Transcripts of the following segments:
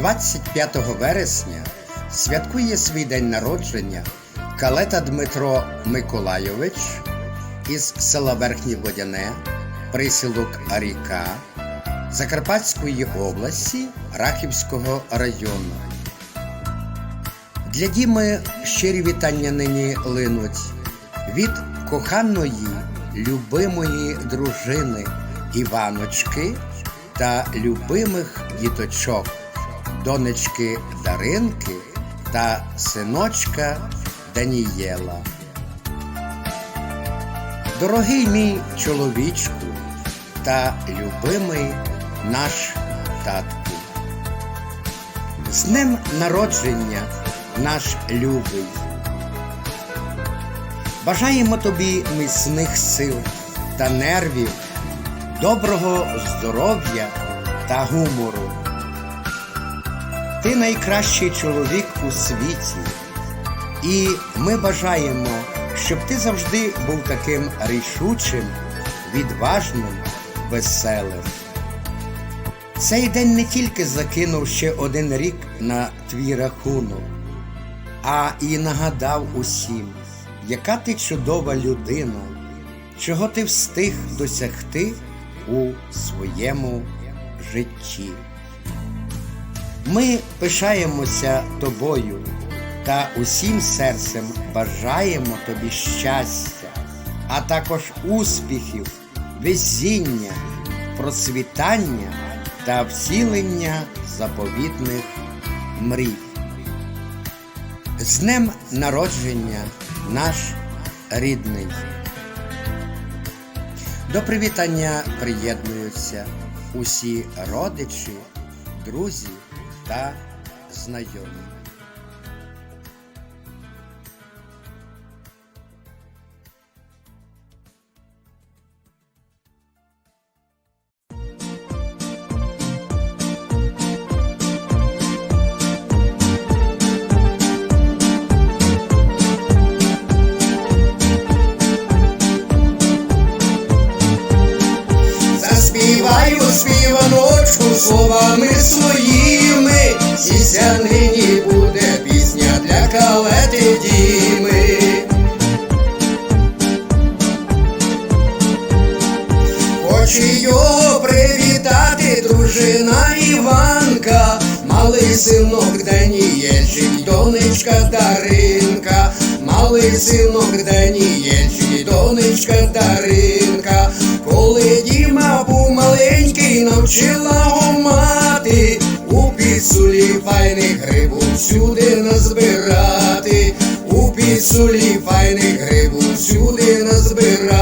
25 вересня святкує свій день народження Калета Дмитро Миколайович із села Верхнє Водяне, присілок Аріка Закарпатської області Рахівського району. Для Діми щирі вітання нині линуть від коханої, любимої дружини Іваночки та любимих діточок, донечки Даринки та синочка Данієла. Дорогий мій чоловічку та любимий наш татку. З днем народження, наш любий. Бажаємо тобі міцних сил та нервів, доброго здоров'я та гумору. Ти найкращий чоловік у світі, і ми бажаємо, щоб ти завжди був таким рішучим, відважним, веселим. Цей день не тільки закинув ще один рік на твій рахунок, а і нагадав усім, яка ти чудова людина, чого ти встиг досягти у своєму житті. Ми пишаємося тобою та усім серцем бажаємо тобі щастя, а також успіхів, везіння, процвітання та вцілення заповітних мрій. З днем народження наш рідний. До привітання приєднуються усі родичі, друзі та знайомі. Заспіваю співаночку словами своїми, Сіся нині буде пісня для калети діми. Хочу його привітати, дружина Іванка, малий синок Данієльчик, донечка Даринка, малий синок Данієльчик, донечка Даринка, коли Діма був маленький, навчила го мати, у піцулі файних грибу всюди назбирати, у пісулі файних грибу всюди назбирати.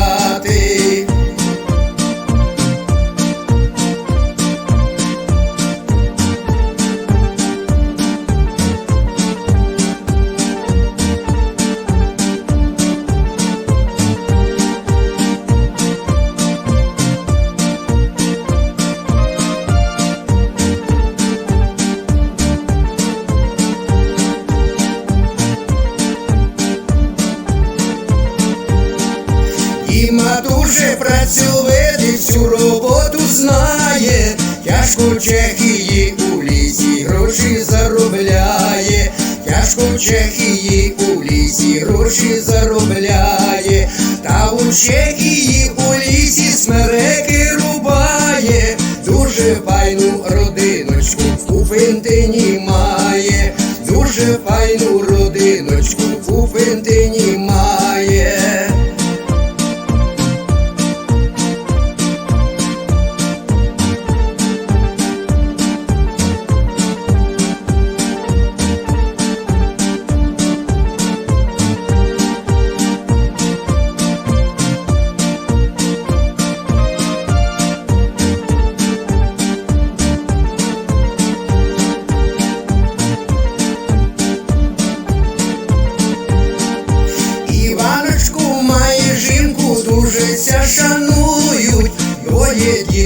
Дуже працьовитий, всю роботу знає, тяжко Чехії у лісі гроші заробляє, тяжко Чехії у лісі гроші заробляє, та у Чехії у лісі смереки рубає, дуже файну родиночку у Фентині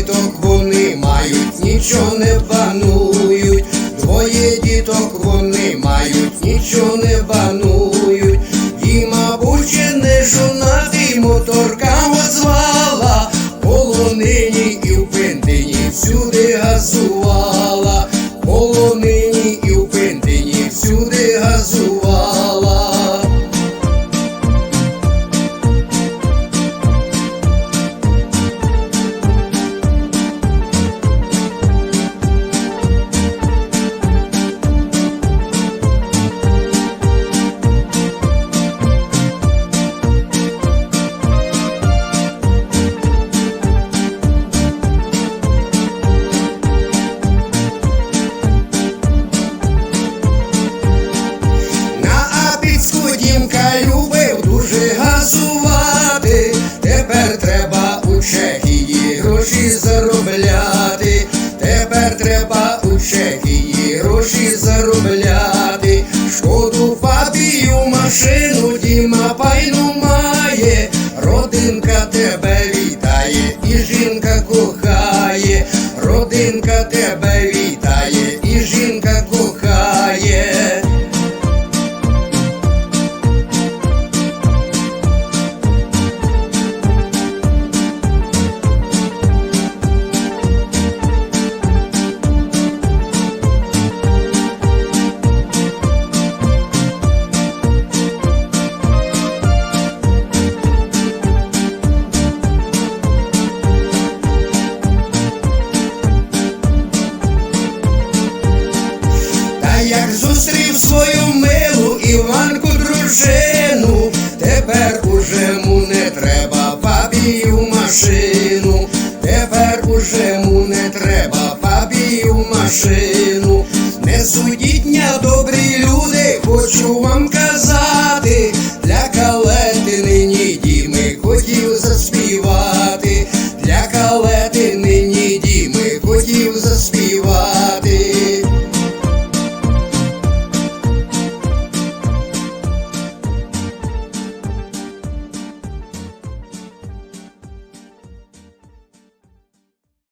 діток вони мають, нічого не банують, двоє діток вони мають, нічого не банують, машину, Діма як зустрів свою милу Іванку дружину, тепер уже му не треба папію машину, тепер уже му не треба папію машину. Не судіть добрі люди, хочу вам казати.